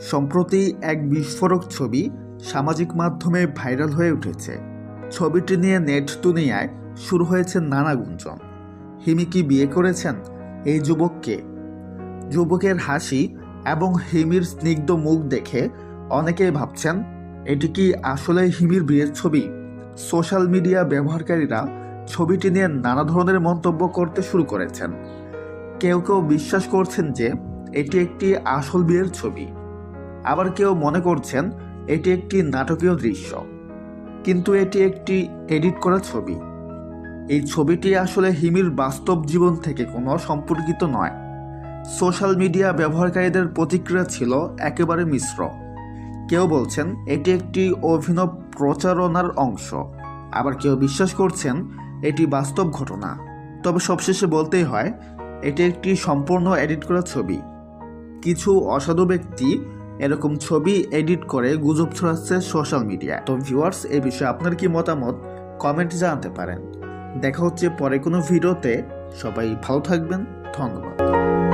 সম্প্রতি এক বিস্ফোরক ছবি সামাজিক মাধ্যমে ভাইরাল হয়ে উঠেছে। ছবিটি নিয়ে নেট দুনিয়ায় শুরু হয়েছে নানা গুঞ্জন। হিমি কি বিয়ে করেছেন? এই যুবককে যুবকের হাসি এবং হিমির স্নিগ্ধ মুখ দেখে অনেকেই ভাবছেন, এটি কি আসলে হিমির বিয়ের ছবি? সোশ্যাল মিডিয়া ব্যবহারকারীরা ছবিটি নিয়ে নানা ধরনের মন্তব্য করতে শুরু করেছেন। কেউ কেউ বিশ্বাস করছেন যে, এটি একটি আসল বিয়ের ছবি। আবার কেউ মনে করছেন এটি একটি নাটকীয় দৃশ্য, কিন্তু এটি একটি এডিট করা ছবি। এই ছবিটি আসলে হিমির বাস্তব জীবন থেকে কোনো সম্পর্কিত নয়। সোশ্যাল মিডিয়া ব্যবহারকারীদের প্রতিক্রিয়া ছিল একেবারে মিশ্র। কেউ বলছেন এটি একটি অভিনব প্রচারণার অংশ, আবার কেউ বিশ্বাস করছেন এটি বাস্তব ঘটনা। তবে সবশেষে বলতেই হয়, এটি একটি সম্পূর্ণ এডিট করা ছবি। কিছু অসাধু ব্যক্তি এরকম ছবি এডিট করে গুজব ছড়াচ্ছে সোশ্যাল মিডিয়া তো ভিউয়ার্স, এ বিষয়ে আপনার কি মতামত? কমেন্ট জানাতে পারেন। দেখা হচ্ছে পরে কোনো ভিডিওতে। সবাই ভালো থাকবেন। ধন্যবাদ।